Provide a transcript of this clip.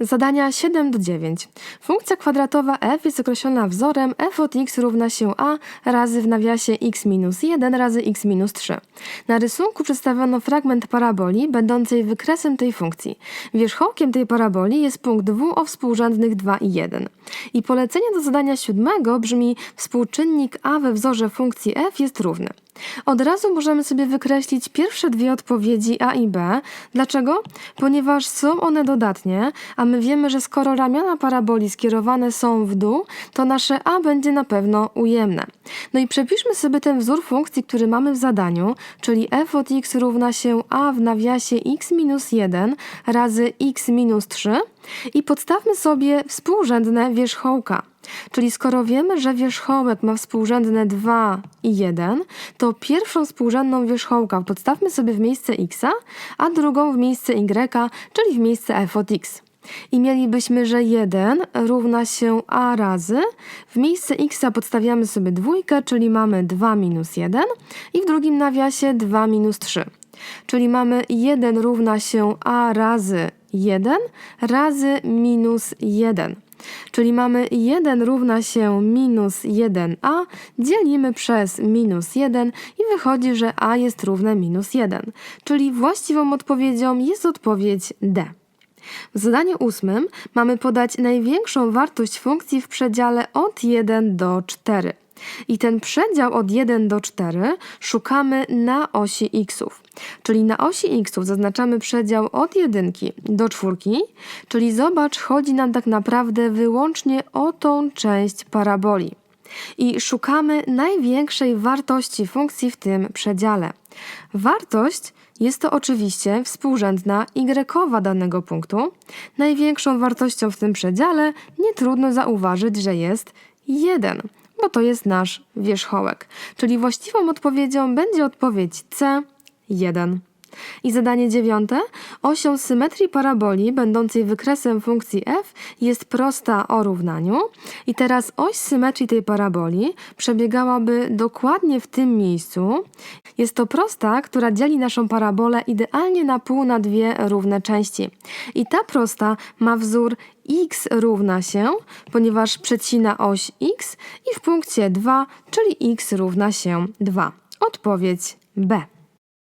Zadania 7 do 9. Funkcja kwadratowa f jest określona wzorem f od x równa się a razy w nawiasie x minus 1 razy x minus 3. Na rysunku przedstawiono fragment paraboli będącej wykresem tej funkcji. Wierzchołkiem tej paraboli jest punkt w o współrzędnych 2 i 1. I polecenie do zadania siódmego brzmi współczynnik a we wzorze funkcji f jest równy. Od razu możemy sobie wykreślić pierwsze dwie odpowiedzi A i B. Dlaczego? Ponieważ są one dodatnie, a my wiemy, że skoro ramiona paraboli skierowane są w dół, to nasze A będzie na pewno ujemne. No i przepiszmy sobie ten wzór funkcji, który mamy w zadaniu, czyli f od x równa się a w nawiasie x minus 1 razy x minus 3 i podstawmy sobie współrzędne wierzchołka. Czyli skoro wiemy, że wierzchołek ma współrzędne 2 i 1, to pierwszą współrzędną wierzchołka podstawmy sobie w miejsce x, a drugą w miejsce y, czyli w miejsce f od x. I mielibyśmy, że 1 równa się a razy. W miejsce x podstawiamy sobie dwójkę, czyli mamy 2 minus 1 i w drugim nawiasie 2 minus 3. Czyli mamy 1 równa się a razy 1 razy minus 1. Czyli mamy 1 równa się minus 1a, dzielimy przez minus 1 i wychodzi, że a jest równe minus 1. Czyli właściwą odpowiedzią jest odpowiedź D. W zadaniu ósmym mamy podać największą wartość funkcji w przedziale od 1 do 4. I ten przedział od 1 do 4 szukamy na osi xów. Czyli na osi xów zaznaczamy przedział od 1 do 4, czyli zobacz, chodzi nam tak naprawdę wyłącznie o tą część paraboli. I szukamy największej wartości funkcji w tym przedziale. Wartość jest to oczywiście współrzędna y danego punktu. Największą wartością w tym przedziale nie trudno zauważyć, że jest 1 bo to jest nasz wierzchołek. Czyli właściwą odpowiedzią będzie odpowiedź C 1. I zadanie dziewiąte. Osią symetrii paraboli, będącej wykresem funkcji f, jest prosta o równaniu. I teraz oś symetrii tej paraboli przebiegałaby dokładnie w tym miejscu. Jest to prosta, która dzieli naszą parabolę idealnie na pół na dwie równe części. I ta prosta ma wzór x równa się, ponieważ przecina oś x i w punkcie 2, czyli x równa się 2. Odpowiedź B.